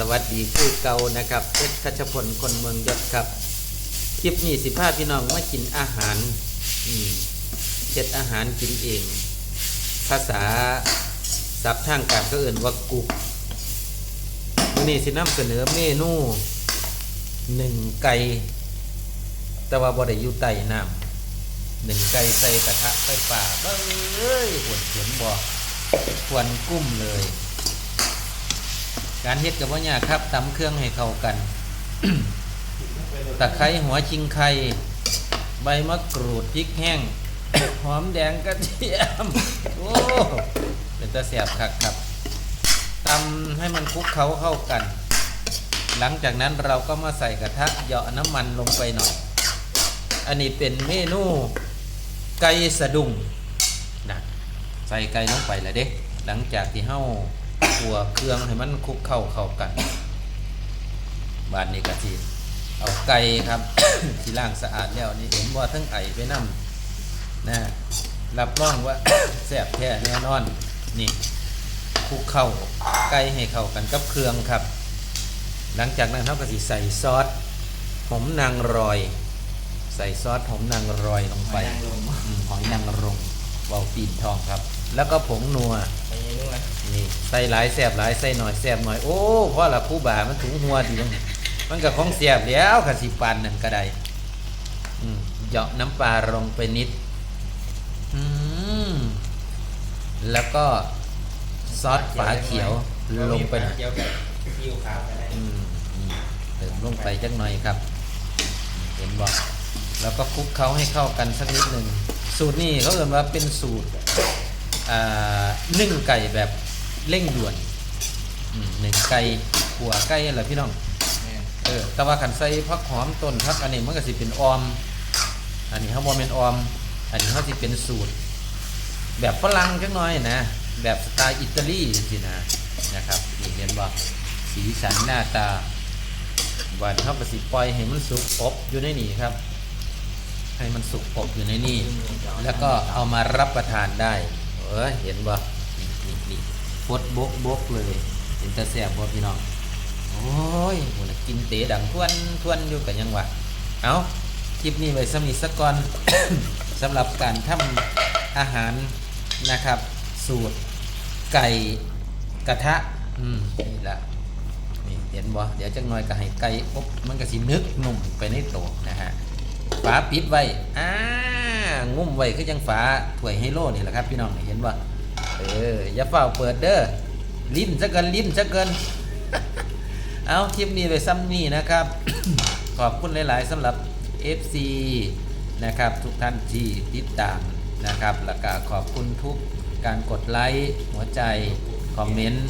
สวัสดีคือเก่านะครับเพชรคัชพลคนเมืองยศครับ คลิปนี้สิพาพี่น้องมากินอาหารอืมเช็ดอาหารกินเอง ภาษาศัพท์ทางการก็เอื่นว่ากุกวันนี้สินำเสนอเมนูหนึ่งไก่แต่ว่าบ่ได้อยู่ใต้น้ำหนึ่งไก่ใส่กระทะไฟฟ้าเบ้ยปวดเขียนบ่ควนกุ้มเลย การเฮ็ดกับว่ายากครับตำเครื่องให้เข้ากันตะไคร้หัวชิงไข่ใบมะกรูดพริกแห้งหอมแดงกระเทียมโอ้เป็นตะแสบคักครับตำให้มันคลุกเคล้าเข้ากัน หลังจากนั้นเราก็มาใส่กระทะเหยาะน้ำมันลงไปหน่อย อันนี้เป็นเมนูไก่สะดุ้งนะใส่ไก่ลงไปแล้วเด้ หลังจากที่เฮ้า ขัวเครื่องให้มันคลุกเข้าเข้ากัน บานนี้กะทีเอาไก่ครับ ที่ล่างสะอาดแล้วนี่เห็นว่าทั้งไอไปนํนะรับรองว่าแซ่บแท้แน่นอน นี่คลุกเข้าไก่ให้เข้ากันกับเครื่องครับ หลังจากนั้นเขาก็สิใส่ซอสหอมนางรอย ใส่ซอสหอมนางรอยลงไปอืมหอยนางรม เบาปีนทองครับ แล้วก็ผงนัวไปยังนู่นนะนี่ใส่หลายแสบหลายใส่หน่อยแสบหน่อยโอ้เพราะละคู่บ่ามันถุงหัวดีตรงนี้มันก็ของแสบแล้วขันสิปันนั่นก็ได้อืมเหยาะน้ำปลาลงไปนิดอืมแล้วก็ซอสฝาเขียวลงไปหน่อยเกี่ยวกับคิวขาวไปได้อืมนี่เติมลงไปจักหน่อยครับ เห็นบอกแล้วก็คลุกเคล้าให้เข้ากันสักนิดหนึ่ง สูตรนี้เขาเรียกว่าเป็นสูตรนึ่งไก่แบบเร่งด่วนหนึ่งไก่ขัวไก่อะไรพี่น้องเออแต่ว่าขันใส่พักหอมต้นพักอันนี้มันก็สิเป็นออม อันนี้เขาบอกเป็นออม อันนี้เขาสิเป็นสูตร แบบฝรั่งจังน้อยนะ แบบสไตล์อิตาลีสินะนะครับนี่เห็นว่าสีสันหน้าตาหวานเข้ากับสิปล่อยให้มันสุกอบอยู่ในนี่ครับ ให้มันสุกอบอยู่ในนี่ แล้วก็เอามารับประทานได้ เออเห็นบ่นี่นี่นี่ฟดบกบกเลย เห็นตะแสบบ่พี่น้อง โอ้ยโหน่ะกินเตะดังทวนทวนอยู่กันยังวะเอาคลิปนี้ไว้สำนีสักก่อนสำหรับการทำอาหารนะครับ สูตรไก่กระทะ อืมนี่ละนี่เห็นบ่เดี๋ยวจังหน่อยก็ให้ไก่อบมันก็สินึกนุ่มไปในโตะนะฮะ ฝาปิดไว้อ่างุ้มไว้คือจังฝาถ้วยไฮโลนี่แหละครับ พี่น้องเห็นบ่เอออย่าเฝ้าเปิดเด้อลิ้นซะเกินลิ้นซะเกินเอาคลิปนี้ไปซ้ำนี่นะครับ ขอบคุณหลาย ๆสำหรับ FC นะครับทุกท่านที่ติดตามนะครับ แล้วก็ขอบคุณทุกการกดไลค์หัวใจ คอมเมนต์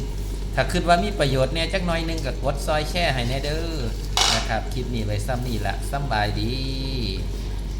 ถ้าคิดว่ามีประโยชน์เนี่ยจักน้อยนึงก็กดซอยแช่ให้แน่เด้อ นะครับ คลิปนี้ไว้ซ้ำนี่ละสำบายดี